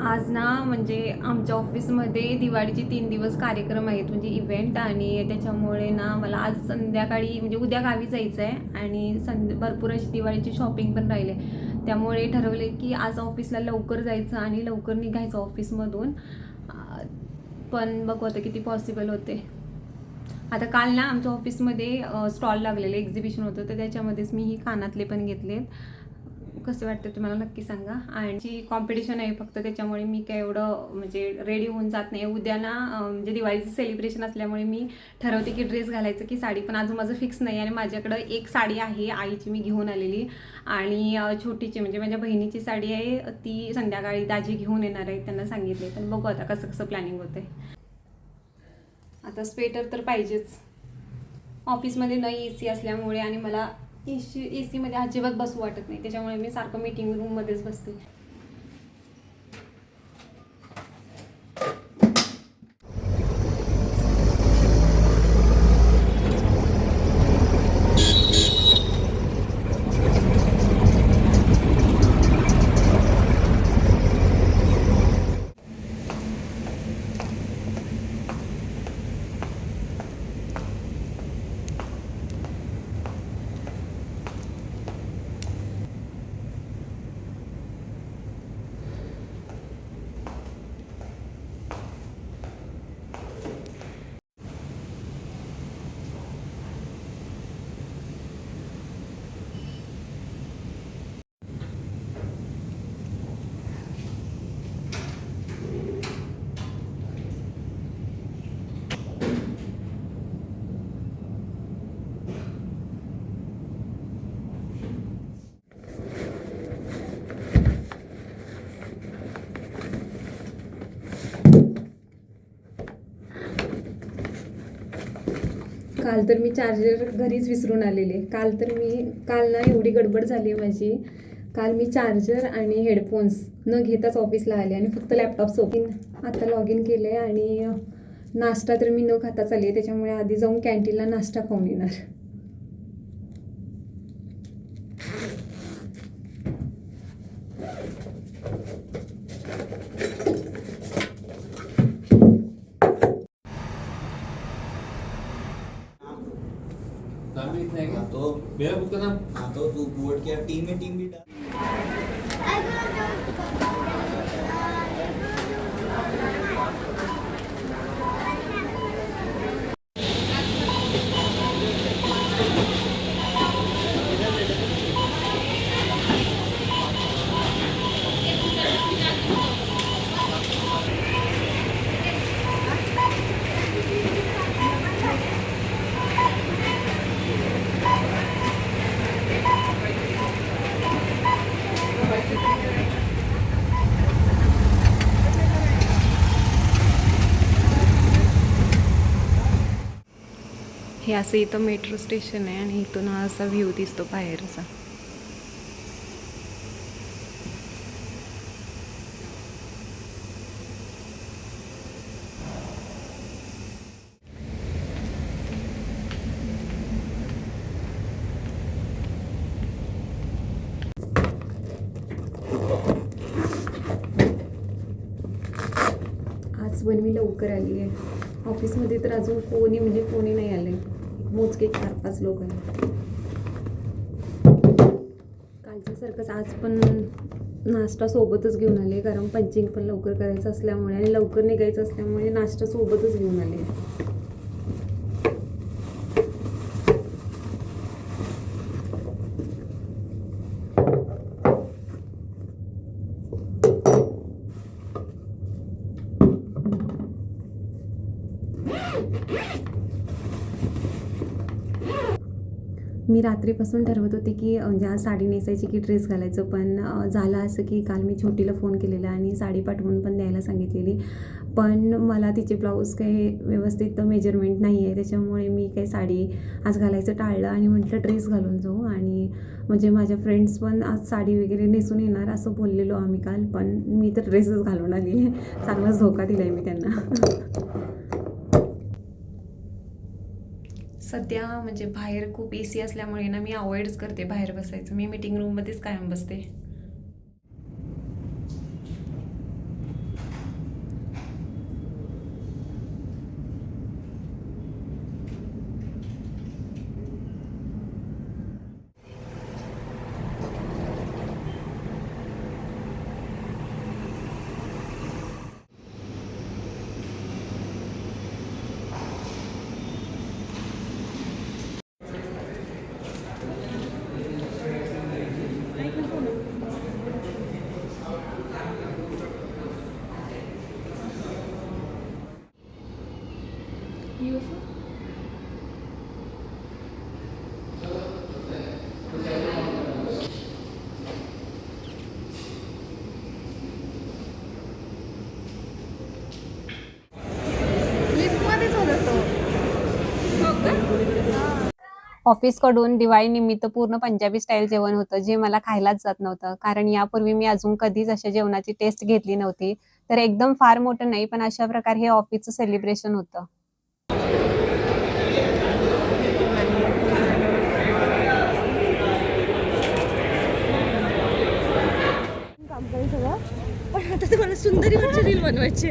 आज ना म्हणजे आमच्या ऑफिसमध्ये दिवाळीचे तीन दिवस कार्यक्रम आहेत म्हणजे इव्हेंट आणि त्याच्यामुळे ना मला आज संध्याकाळी म्हणजे उद्या गावी जायचं आहे आणि संध्या भरपूर अशी दिवाळीची शॉपिंग पण राहिले त्यामुळे ठरवले की आज ऑफिसला लवकर जायचं आणि लवकर निघायचं ऑफिसमधून पण बघू आता किती पॉसिबल होते. आता काल ना आमच्या ऑफिसमध्ये स्टॉल लागलेले एक्झिबिशन होतं तर त्याच्यामध्येच मी ही कानातले पण घेतलेत. कसं वाटतं तुम्हाला? नक्की सांगा. आणि जी कॉम्पिटिशन आहे फक्त त्याच्यामुळे मी काय एवढं म्हणजे रेडी होऊन जात नाही. उद्या ना म्हणजे दिवाळीचं सेलिब्रेशन असल्यामुळे मी ठरवते की ड्रेस घालायचं की साडी. पण अजून माझं फिक्स नाही आणि माझ्याकडं एक साडी आहे आईची मी घेऊन आलेली. आणि छोटीची म्हणजे माझ्या बहिणीची साडी आहे. ती संध्याकाळी दाजी घेऊन येणार आहे त्यांना सांगितले पण बघू आता कसं कसं प्लॅनिंग होते आता स्वेटर तर पाहिजेच. ऑफिसमध्ये नाही ए सी असल्यामुळे आणि मला ए सी ए सीमध्ये अजिबात बसू वाटत नाही. त्याच्यामुळे मी सारखं मीटिंग रूममध्येच बसते. काल तर मी चार्जर घरीच विसरून आलेले काल तर मी काल ना एवढी गडबड झाली माझी. काल मी चार्जर आणि हेडफोन्स न घेताच ऑफिसला आले आणि फक्त लॅपटॉप सोबत आता लॉग इन केलं आहे आणि नाश्ता तर मी न खाताच आली आहे. त्याच्यामुळे आधी जाऊन कॅन्टीनला नाश्ता खाऊन येणार नाम भी इतना है क्या तो. मेरा खुद का नाम हाँ तो तू बोर्ड किया टीम में टीम भी डाल हे असं इथं मेट्रो स्टेशन आहे आणि इथून हा असा व्ह्यू दिसतो बाहेरचा. आज पण मी लवकर आली आहे. ऑफिसमध्ये तर अजून कोणी म्हणजे कोणी नाही आले मोजके चार पाच लोक आहेत. कालच्यासारखंच आज पण नाश्ता सोबतच घेऊन आले कारण पंचिंग पण लवकर करायचं असल्यामुळे आणि लवकर निघायचं असल्यामुळे नाश्ता सोबतच घेऊन आले. मी रात्रीपासून ठरवत होते की म्हणजे आज साडी नेसायची की ड्रेस घालायचं पण झालं असं की काल मी छोटीला फोन केलेला आणि साडी पाठवून पण द्यायला सांगितलेली. पण मला तिचे ब्लाऊज काही व्यवस्थित मेजरमेंट नाही आहे त्याच्यामुळे मी काही साडी आज घालायचं टाळलं आणि म्हटलं ड्रेस घालून जाऊ. आणि म्हणजे माझ्या फ्रेंड्स पण आज साडी वगैरे नेसून येणार असं बोललेलो आम्ही काल पण मी तर ड्रेसच घालून आली आहे. चांगलाच धोका दिला आहे मी त्यांना. सध्या म्हणजे बाहेर खूप ए सी असल्यामुळे ना मी अवॉइडच करते बाहेर बसायचं. मी मीटिंग रूममध्येच कायम बसते. ऑफिसकडून दिवाळीनिमित्त पूर्ण पंजाबी स्टाईल जेवण होतं जे मला खायलाच जात नव्हतं. कारण यापूर्वी मी अजून कधीच अशा जेवणाची टेस्ट घेतली नव्हती. तर एकदम फार मोठं नाही पण अशा प्रकारे हे ऑफिसचं सेलिब्रेशन होतं. आता तुम्हाला सुंदरी वरची रील बनवायची